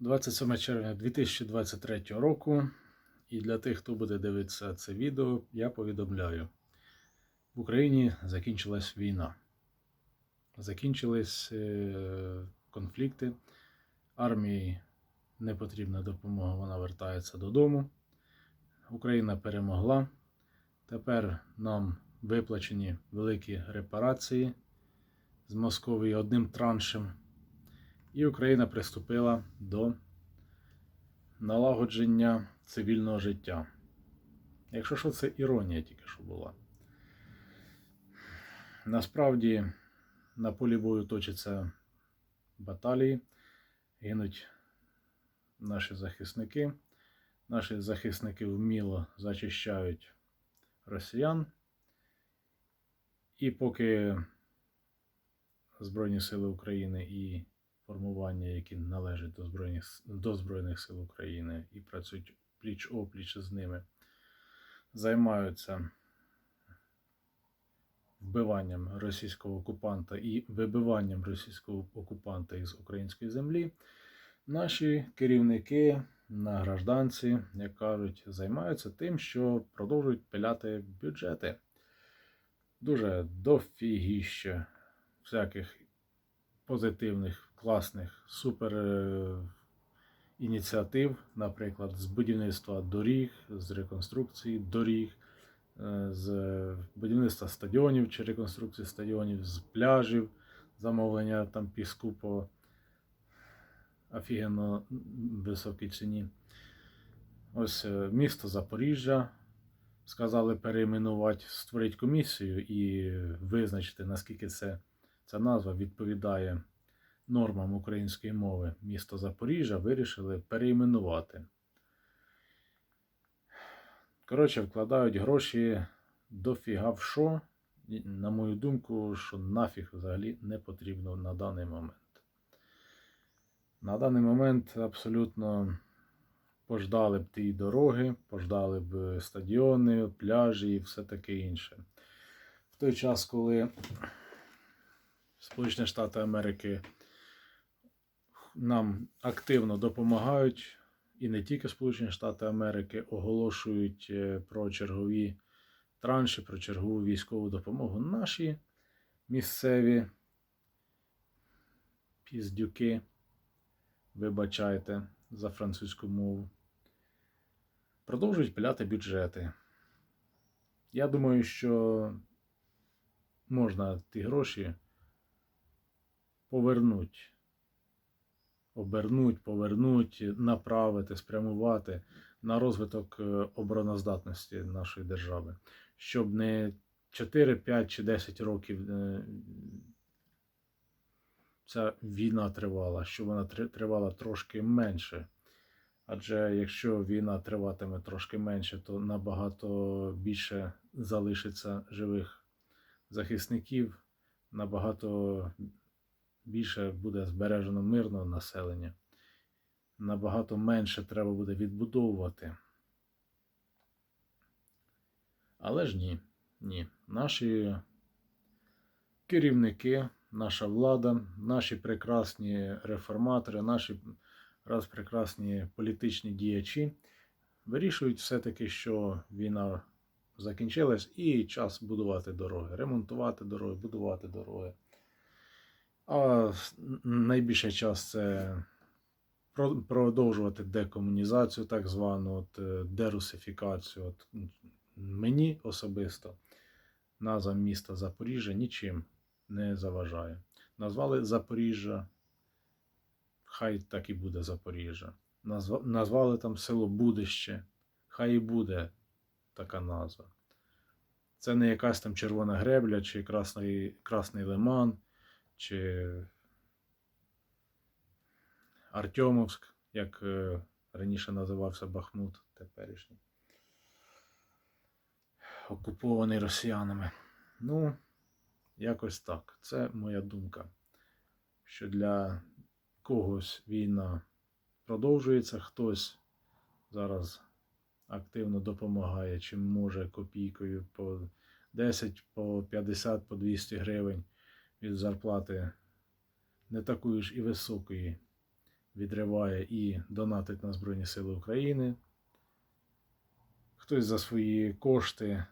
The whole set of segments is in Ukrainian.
27 червня 2023 року. І для тих, хто буде дивитися це відео, я повідомляю: в Україні закінчилась війна. Закінчились е, конфлікти. Армії не потрібна допомога, вона вертається додому. Україна перемогла. Тепер нам виплачені великі репарації з Московії одним траншем. І Україна приступила до налагодження цивільного життя. Якщо що, це іронія тільки що була. Насправді на полі бою точаться баталії, гинуть наші захисники. Наші захисники вміло зачищають росіян. І поки Збройні Сили України і формування, які належать до Збройних, до Збройних сил України і працюють пліч опліч з ними, займаються вбиванням російського окупанта і вибиванням російського окупанта із української землі. Наші керівники на гражданці, як кажуть, займаються тим, що продовжують пиляти бюджети. Дуже дофігіще всяких позитивних, класних, супер е, ініціатив, наприклад, з будівництва доріг, з реконструкції доріг, е, з будівництва стадіонів чи реконструкції стадіонів, з пляжів, замовлення там піску по офігенно високій ціні. Ось е, місто Запоріжжя сказали перейменувати, створити комісію і визначити, наскільки це, ця назва відповідає нормам української мови. Місто Запоріжжя вирішили перейменувати. Коротше, вкладають гроші дофіга в що. На мою думку, що нафіг взагалі не потрібно на даний момент. На даний момент абсолютно пождали б ті дороги, пождали б стадіони, пляжі і все таке інше. В той час, коли Сполучені Штати Америки нам активно допомагають, і не тільки Сполучені Штати Америки оголошують е, про чергові транші, про чергову військову допомогу. Наші місцеві піздюки, вибачайте за французьку мову, продовжують пиляти бюджети. Я думаю, що можна ті гроші повернути, обернуть, повернуть, направити, спрямувати на розвиток е, обороноздатності нашої держави, щоб не 4, 5 чи 10 років е, ця війна тривала, щоб вона тривала трошки менше. Адже якщо війна триватиме трошки менше, то набагато більше залишиться живих захисників, набагато більше буде збережено мирного населення, набагато менше треба буде відбудовувати. Але ж ні, ні. Наші керівники, наша влада, наші прекрасні реформатори, наші раз прекрасні політичні діячі вирішують все-таки, що війна закінчилась і час будувати дороги, ремонтувати дороги, будувати дороги. А найбільший час це продовжувати декомунізацію, так звану, от, е, дерусифікацію. От, мені особисто назва міста Запоріжжя нічим не заважає. Назвали Запоріжжя, хай так і буде Запоріжжя. Назва- назвали там село Будище, хай і буде така назва. Це не якась там червона гребля чи красний, красний лиман чи Артемовськ, як е, раніше називався Бахмут теперішній. Окупований росіянами. Ну, якось так. Це моя думка. Що для когось війна продовжується, хтось зараз активно допомагає, чим може копійкою по 10, по 50, по 200 гривень від зарплати не такої ж і високої відриває і донатить на Збройні Сили України. Хтось за свої кошти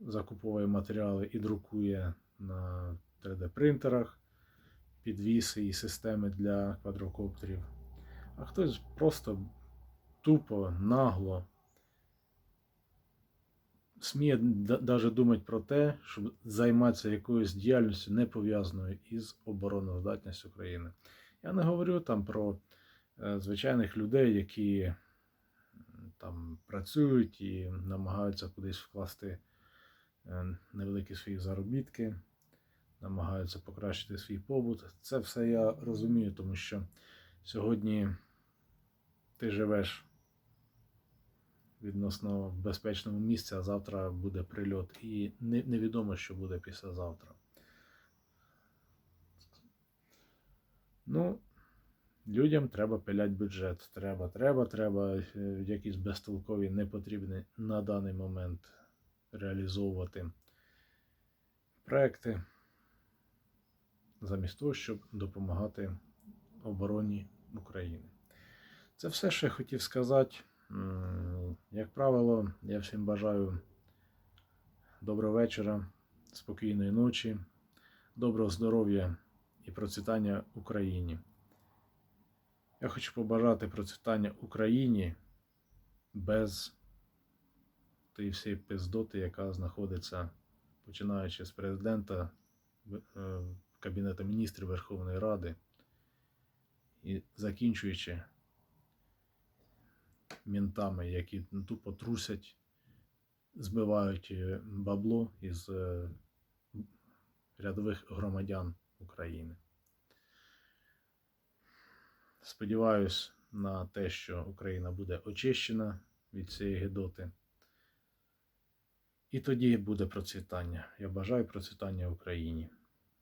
закуповує матеріали і друкує на 3D-принтерах підвіси і системи для квадрокоптерів. А хтось просто тупо, нагло сміє навіть думати про те, щоб займатися якоюсь діяльністю не пов'язаною із обороноздатністю України. Я не говорю там про е, звичайних людей, які там працюють і намагаються кудись вкласти е, невеликі свої заробітки, намагаються покращити свій побут. Це все я розумію, тому що сьогодні ти живеш відносно безпечному місці, а завтра буде прильот. І не- невідомо, що буде післязавтра. Ну, людям треба пиляти бюджет. Треба, треба, треба е, якісь безтолкові, непотрібні на даний момент реалізовувати проекти замість того, щоб допомагати обороні України. Це все, що я хотів сказати. Як правило, я всім бажаю доброго вечора, спокійної ночі, доброго здоров'я і процвітання Україні. Я хочу побажати процвітання Україні без тієї всієї пиздоти, яка знаходиться, починаючи з президента, е, Кабінету міністрів Верховної Ради і закінчуючи мінтами, які тупо трусять, збивають е, бабло із е, рядових громадян України. Сподіваюсь на те, що Україна буде очищена від цієї гидоти. І тоді буде процвітання. Я бажаю процвітання Україні.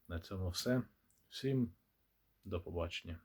На цьому все. Всім до побачення.